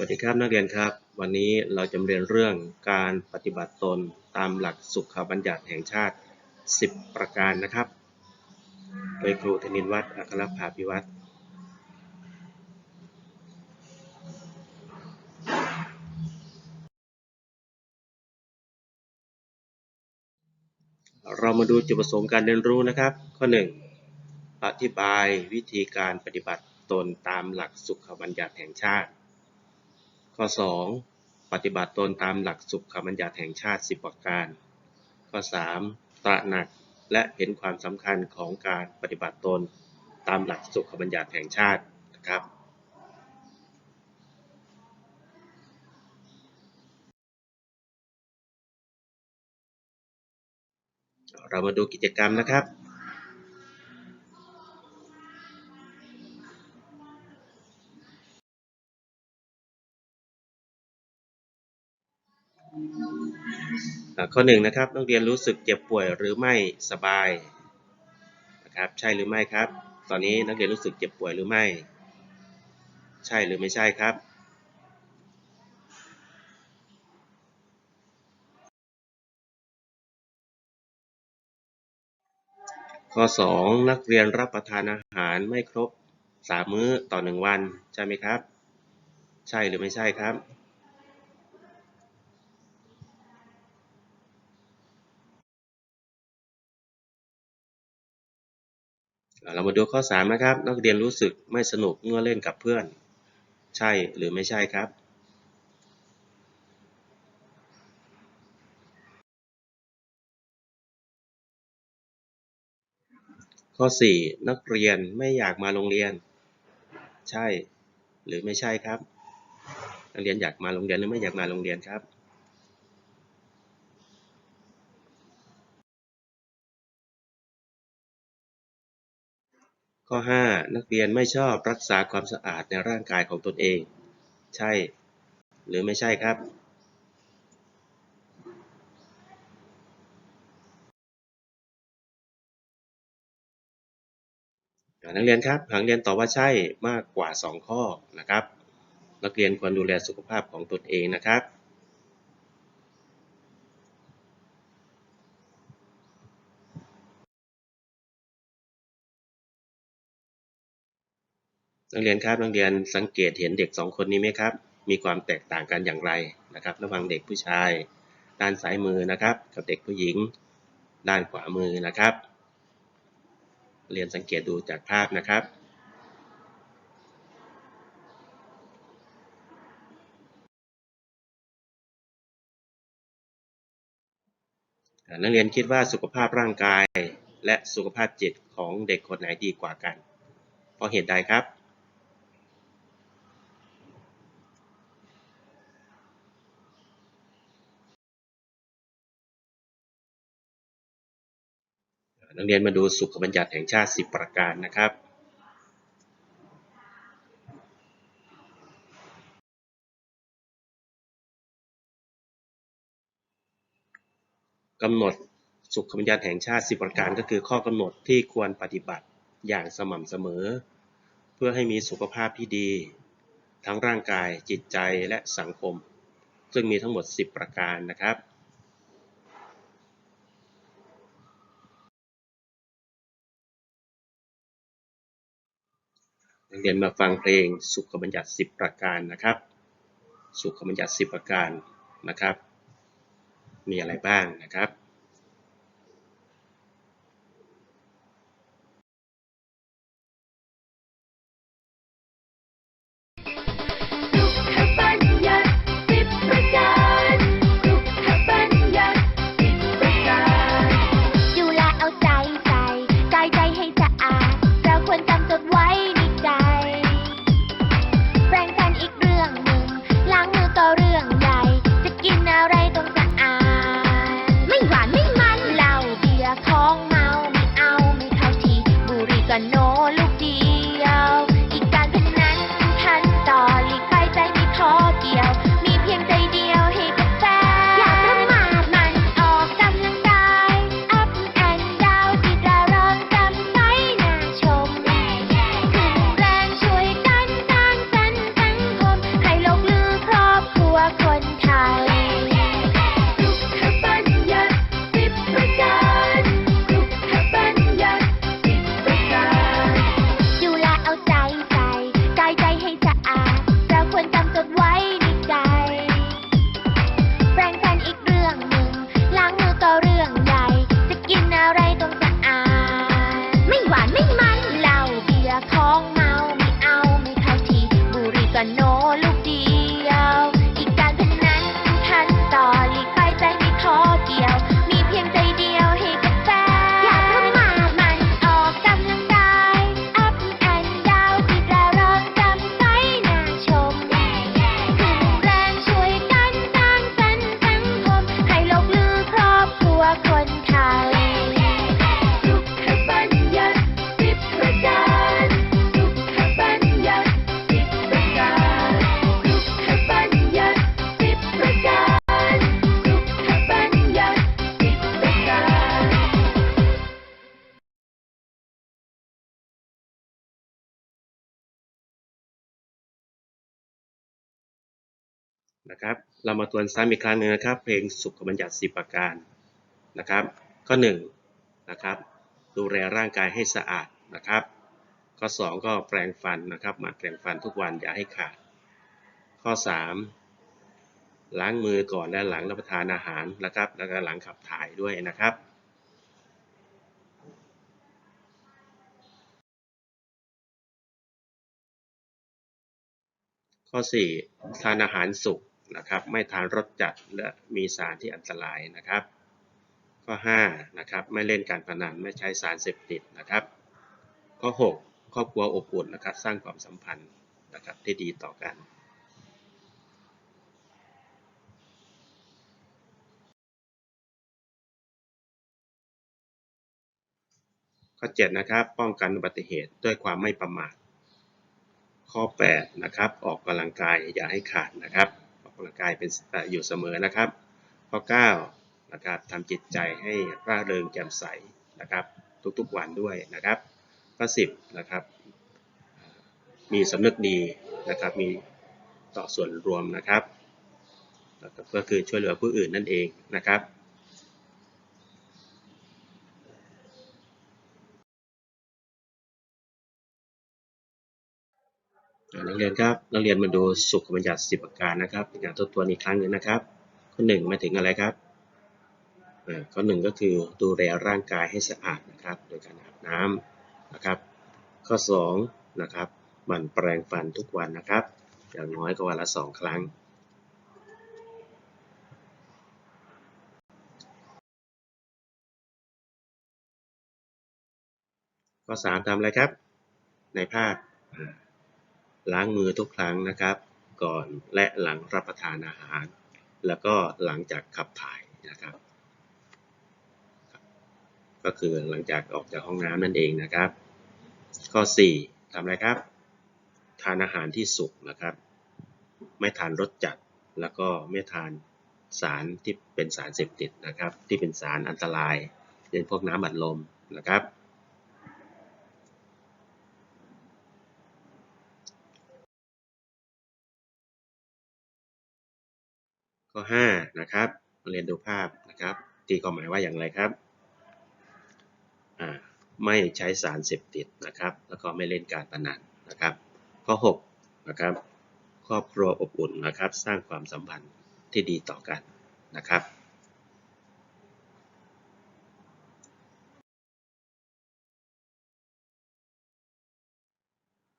วัสดีครับนักเรียนครับ วันนี้เราจะเรียนเรื่องการปฏิบัติตนตามหลักสุขบัญญัติแห่งชาติ 10 ประการนะครับ โดยครูธนินวัฒน์อัครภาพิวัตรเรามาดูจุดประสงค์การเรียนรู้นะครับ ข้อ 1 อธิบายวิธีการปฏิบัติตนตามหลักสุขบัญญัติแห่งชาติ ข้อ 2 ปฏิบัติตนตามหลักสุขบัญญัติแห่งชาติ 10 ประการ ข้อ 3 ตระหนักและเห็นความสำคัญของการปฏิบัติตนตามหลักสุขบัญญัติแห่งชาตินะครับเรามาดูกิจกรรมนะครับ ข้อหนึ่งนะครับนักเรียนรู้สึกเจ็บป่วยหรือไม่สบายนะครับใช่หรือไม่ครับ ตอนนี้นักเรียนรู้สึกเจ็บป่วยหรือไม่ ใช่หรือไม่ใช่ครับข้อ 2 นักเรียนรับประทานอาหารไม่ครบ 3 มื้อต่อ 1 วัน ใช่ไหมครับ ใช่หรือไม่ใช่ครับ เรามาดูข้อ 3 นะครับ นักเรียนรู้สึกไม่สนุกเมื่อเล่นกับเพื่อน ใช่หรือไม่ใช่ครับข้อ 4 นักเรียนไม่อยากมาโรงเรียน ใช่ หรือไม่ใช่ครับ นักเรียนอยากมาโรงเรียนหรือไม่อยากมาโรงเรียนครับ ข้อ 5 นักเรียนไม่ชอบรักษาความสะอาดในร่างกายของตนเอง ใช่ หรือไม่ใช่ครับ นักเรียนครับหากเรียนตอบว่าใช่มากกว่า 2 ข้อนะครับ นักเรียนควรดูแลสุขภาพของตนเองนะครับ นักเรียนครับนักเรียนสังเกตเห็นเด็กสองคนนี้ไหมครับ มีความแตกต่างกันอย่างไรนะครับ ระหว่างเด็กผู้ชาย ด้านซ้ายมือนะครับ กับเด็กผู้หญิง ด้านขวามือนะครับ เรียนสังเกตดูจากภาพนะครับนักเรียนคิดว่าสุขภาพร่างกายและสุขภาพจิตของเด็กคนไหนดีกว่ากัน เพราะเหตุใดครับ นักเรียนมาดูสุขบัญญัติแห่งชาติ 10 ประการนะครับกำหนดสุขบัญญัติแห่งชาติ 10 ประการก็คือข้อกำหนดที่ควรปฏิบัติอย่างสม่ำเสมอ เพื่อให้มีสุขภาพที่ดี ทั้งร่างกายจิตใจและสังคม ซึ่งมีทั้งหมด 10 ประการนะครับ นักเรียนมาฟังเพลงสุขบัญญัติ 10 ประการนะครับ สุขบัญญัติ 10 ประการนะครับ มีอะไรบ้างนะครับ นะครับ เรามาทวนซ้ำอีกครั้งหนึ่งนะครับ เพลงสุขบัญญัติสิบประการนะครับ ข้อหนึ่งนะครับ ดูแลร่างกายให้สะอาดนะครับ ข้อสองก็แปรงฟันนะครับหมั่นแปรงฟันทุกวันอย่าให้ขาด ข้อสามล้างมือก่อนและหลังรับประทานอาหารนะครับ แล้วก็หลังขับถ่ายด้วยนะครับข้อ 4 ทานอาหารสุก นะครับ ไม่ทานรสจัดและมีสารที่อันตรายนะครับ ข้อ5นะครับ ไม่เล่นการพนันไม่ใช้สารเสพติดนะครับ ข้อ 6 ครอบครัวอบอุ่นนะครับ สร้างความสัมพันธ์นะครับที่ดีต่อกันข้อ7นะครับป้องกันอุบัติเหตุด้วยความไม่ประมาทข้อ8นะครับออกกำลังกายอย่าให้ขาดนะครับ กกำลังกายเป็นอยู่เสมอนะครับ ข้อ9นะครับทำจิตใจให้ร่าเริงแจ่มใสนะครับ ทุกๆวันด้วยนะครับข้อ10นะครับ มีสำนึกดีนะครับ มีต่อส่วนรวมนะครับก็คือช่วยเหลือผู้อื่นนั่นเองนะครับ นักเรียนครับนักเรียนมาดูสุขบัญญัติสิบประการนะครับเป็นการทบทวนอีกครั้งหนึ่งนะครับ ข้อหนึ่งมาถึงอะไรครับข้อหนึ่งก็คือดูแลร่างกายให้สะอาดนะครับ โดยการอาบน้ำนะครับ ข้อสองนะครับหมั่นแปรงฟันทุกวันนะครับ อย่างน้อยก็วันละสองครั้ง ข้อสามทำอะไรครับ ในภาพ ล้างมือทุกครั้งนะครับ ก่อนและหลังรับประทานอาหาร แล้วก็หลังจากขับถ่ายนะครับ ก็คือหลังจากออกจากห้องน้ำนั่นเองนะครับ ข้อ 4ทำอะไรครับ ทานอาหารที่สุกนะครับ ไม่ทานรสจัดแล้วก็ไม่ทานสารที่เป็นสารเสพติดนะครับ ที่เป็นสารอันตรายเช่นพวกน้ำอัดลมนะครับ ข้อ 5 นะครับเรียนดูภาพนะครับ ตีความหมายว่าอย่างไรครับไม่ใช้สารเสพติดนะครับ แล้วก็ไม่เล่นการพนันนะครับ ข้อ 6 นะครับ ครอบครัวอบอุ่นนะครับ สร้างความสัมพันธ์ที่ดีต่อกันนะครับ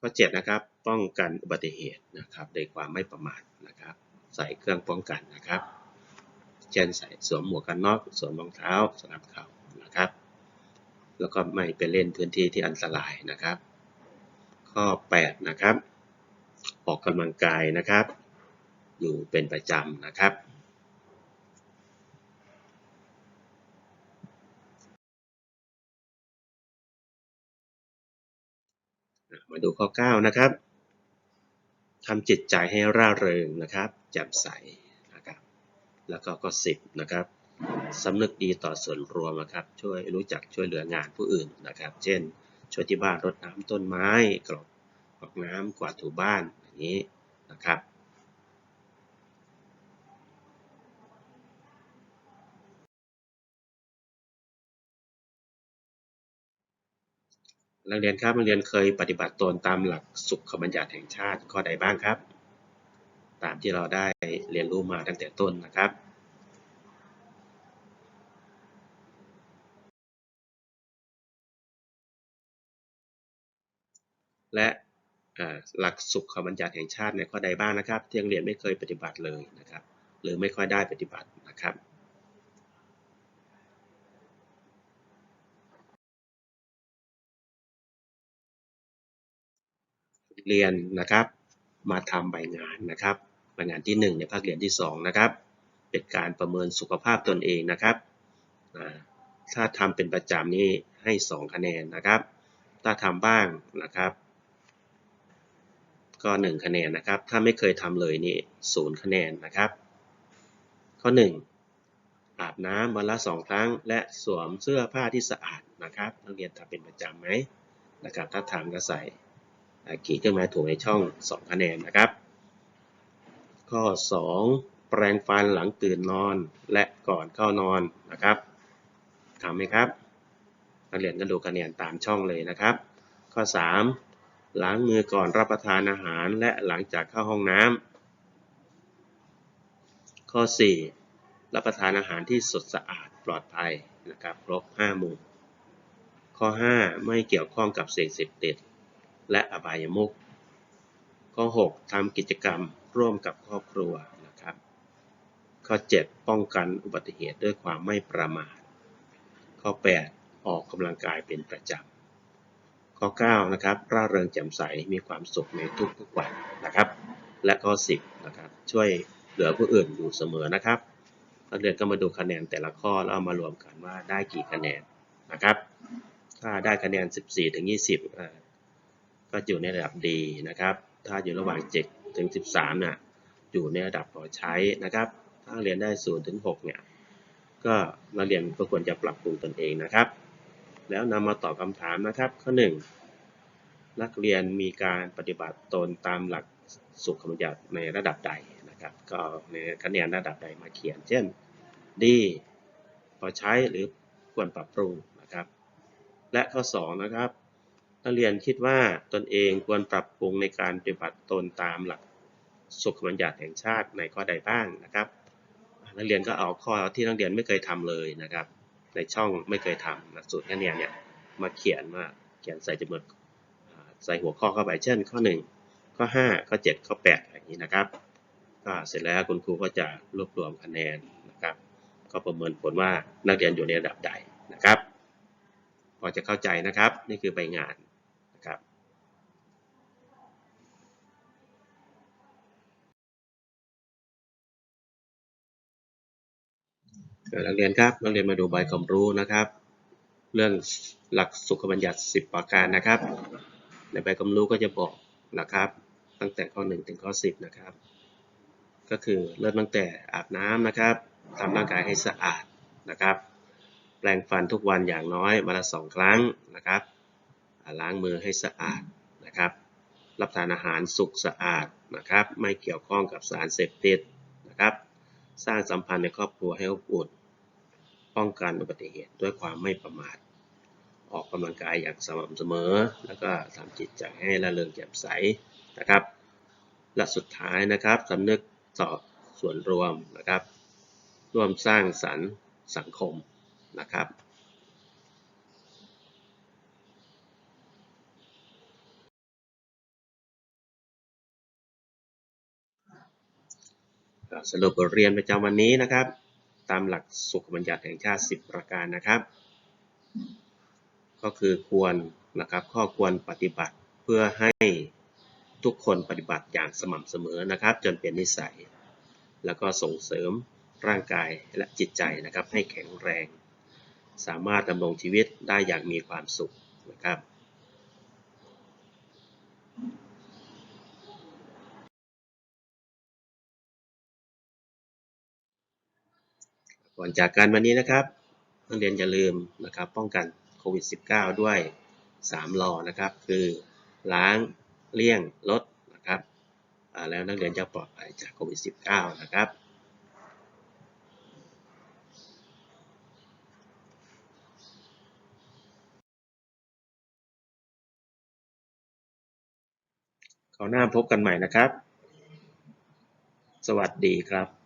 ข้อ7นะครับ ป้องกันอุบัติเหตุนะครับโดยความไม่ประมาทนะครับ ใส่เครื่องป้องกันนะครับ เช่นใส่สวมหมวกกันน็อกสวมรองเท้าสนับเข่านะครับ แล้วก็ไม่ไปเล่นพื้นที่ที่อันตรายนะครับ ข้อ 8 นะครับ ออกกำลังกายนะครับ อยู่เป็นประจำนะครับมาดูข้อ 9 นะครับ ทำจิตใจให้ร่าเริงนะครับแจ่มใสนะครับ แล้วก็ก็สิบนะครับสำนึกดีต่อส่วนรวมนะครับ ช่วยรู้จักช่วยเหลืองานผู้อื่นนะครับ เช่น ช่วยที่บ้านรดน้ำต้นไม้กรอกกรอกน้ำกวาดถูบ้านอย่างนี้นะครับ นักเรียนครับนักเรียนเคยปฏิบัติตนตามหลักสุขบัญญัติแห่งชาติข้อใดบ้างครับ ตามที่เราได้เรียนรู้มาตั้งแต่ต้นนะครับและหลักสุขบัญญัติแห่งชาติในข้อใดบ้างนะครับที่นักเรียนไม่เคยปฏิบัติเลยนะครับ หรือไม่ค่อยได้ปฏิบัตินะครับ เรียนนะครับ มาทำใบงานนะครับใบงานที่ 1 ในภาคเรียนที่ 2 นะครับ เป็นการประเมินสุขภาพตนเองนะครับถ้าทำเป็นประจำนี่ให้ 2 คะแนนนะครับ ถ้าทำบ้างนะครับ ก็ 1 คะแนนนะครับ ถ้าไม่เคยทำเลยนี่0คะแนนนะครับ ข้อ 1 อาบน้ำวันละ 2 ครั้ง และสวมเสื้อผ้าที่สะอาดนะครับนักเรียนทำเป็นประจำไหมนะครับ ถ้าทำก็ใส่ ขีดเครื่องหมายถูกในช่อง 2 คะแนนนะครับ ข้อ 2 แปรงฟันหลังตื่นนอนและก่อนเข้านอนนะครับทำไหมครับนักเรียนก็ดูคะแนนตามช่องเลยนะครับ ข้อ 3 ล้างมือก่อนรับประทานอาหารและหลังจากเข้าห้องน้ำข้อ 4 รับประทานอาหารที่สดสะอาดปลอดภัยนะครับครบ5หมู่ข้อ 5 ไม่เกี่ยวข้องกับสิ่งเสพติด และอบายมุขข้อ 6 ทำกิจกรรมร่วมกับครอบครัวนะครับ ข้อ 7 ป้องกันอุบัติเหตุด้วยความไม่ประมาท ข้อ 8 ออกกำลังกายเป็นประจำ ข้อ 9 นะครับร่าเริงแจ่มใสมีความสุขในทุกๆวันนะครับ และข้อ 10 นะครับ ช่วยเหลือผู้อื่นอยู่เสมอนะครับนักเรียนก็มาดูคะแนนแต่ละข้อแล้วเอามารวมกันว่าได้กี่คะแนนนะครับ ถ้าได้คะแนน 14ถึง20อ่ ก็อยู่ในระดับดีนะครับ ถ้าอยู่ระหว่าง7ถึง13น่ะอยู่ในระดับพอใช้นะครับ ถ้าเรียนได้0ถึง6เนี่ยก็นักเรียนก็ควรจะปรับปรุงตนเองนะครับ แล้วนำมาตอบคำถามนะครับ ข้อ 1 นักเรียนมีการปฏิบัติตนตามหลักสุขบัญญัติในระดับใดนะครับ ก็ในคะแนนระดับใดมาเขียน เช่นดีพอใช้หรือควรปรับปรุงนะครับ และข้อ 2 นะครับ นักเรียนคิดว่าตนเองควรปรับปรุงในการปฏิบัติตนตามหลักสุขบัญญัติแห่งชาติในข้อใดบ้างนะครับ นักเรียนก็เอาข้อที่นักเรียนไม่เคยทำเลยนะครับ ในช่องไม่เคยทำหลักสูตรคะแนนเนี่ยมาเขียนมาเขียนใส่จำนวนใส่หัวข้อเข้าไปเช่น ข้อ 1 ข้อ 5 ข้อ 7 ข้อ 8 อย่างนี้นะครับก็เสร็จแล้วคุณครูก็จะรวบรวมคะแนนนะครับ ก็ประเมินผลว่านักเรียนอยู่ในระดับใดนะครับ พอจะเข้าใจนะครับ นี่คือใบงาน นักเรียนครับนักเรียนมาดูใบความรู้นะครับ เรื่องหลักสุขบัญญัติ 10 ประการนะครับ ในใบความรู้ก็จะบอกนะครับ ตั้งแต่ข้อ 1 ถึงข้อ 10 นะครับ ก็คือเริ่มตั้งแต่อาบน้ำนะครับทำร่างกายให้สะอาดนะครับ แปรงฟันทุกวันอย่างน้อยวันละสองครั้งนะครับล้างมือให้สะอาดนะครับ รับประทานอาหารสุกสะอาดนะครับ ไม่เกี่ยวข้องกับสารเสพติดนะครับ สร้างสัมพันธ์ในครอบครัวให้อบอุ่น ป้องกันอุบัติเหตุด้วยความไม่ประมาท ออกกำลังกายอย่างสม่ำเสมอ แล้วก็ทำจิตใจให้ระเริงแจ่มใสนะครับ และสุดท้ายนะครับสำนึกต่อส่วนรวมนะครับ ร่วมสร้างสรรค์สังคมนะครับสรุปบทเรียนประจำวันนี้นะครับ ตามหลักสุขบัญญัติแห่งชาติ 10 ประการนะครับ ก็คือควรนะครับข้อควรปฏิบัติเพื่อให้ทุกคนปฏิบัติอย่างสม่ำเสมอนะครับ จนเป็นนิสัย แล้วก็ส่งเสริมร่างกายและจิตใจนะครับให้แข็งแรง สามารถดำรงชีวิตได้อย่างมีความสุขนะครับ ก่อนจากกันวันนี้นะครับนักเรียนอย่าลืมนะครับป้องกันโควิด -19 ด้วย3รอนะครับ คือล้างเลี่ยงลดนะครับแล้วนักเรียนจะปลอดภัยจากโควิด -19 นะครับคราวหน้าพบกันใหม่นะครับ สวัสดีครับ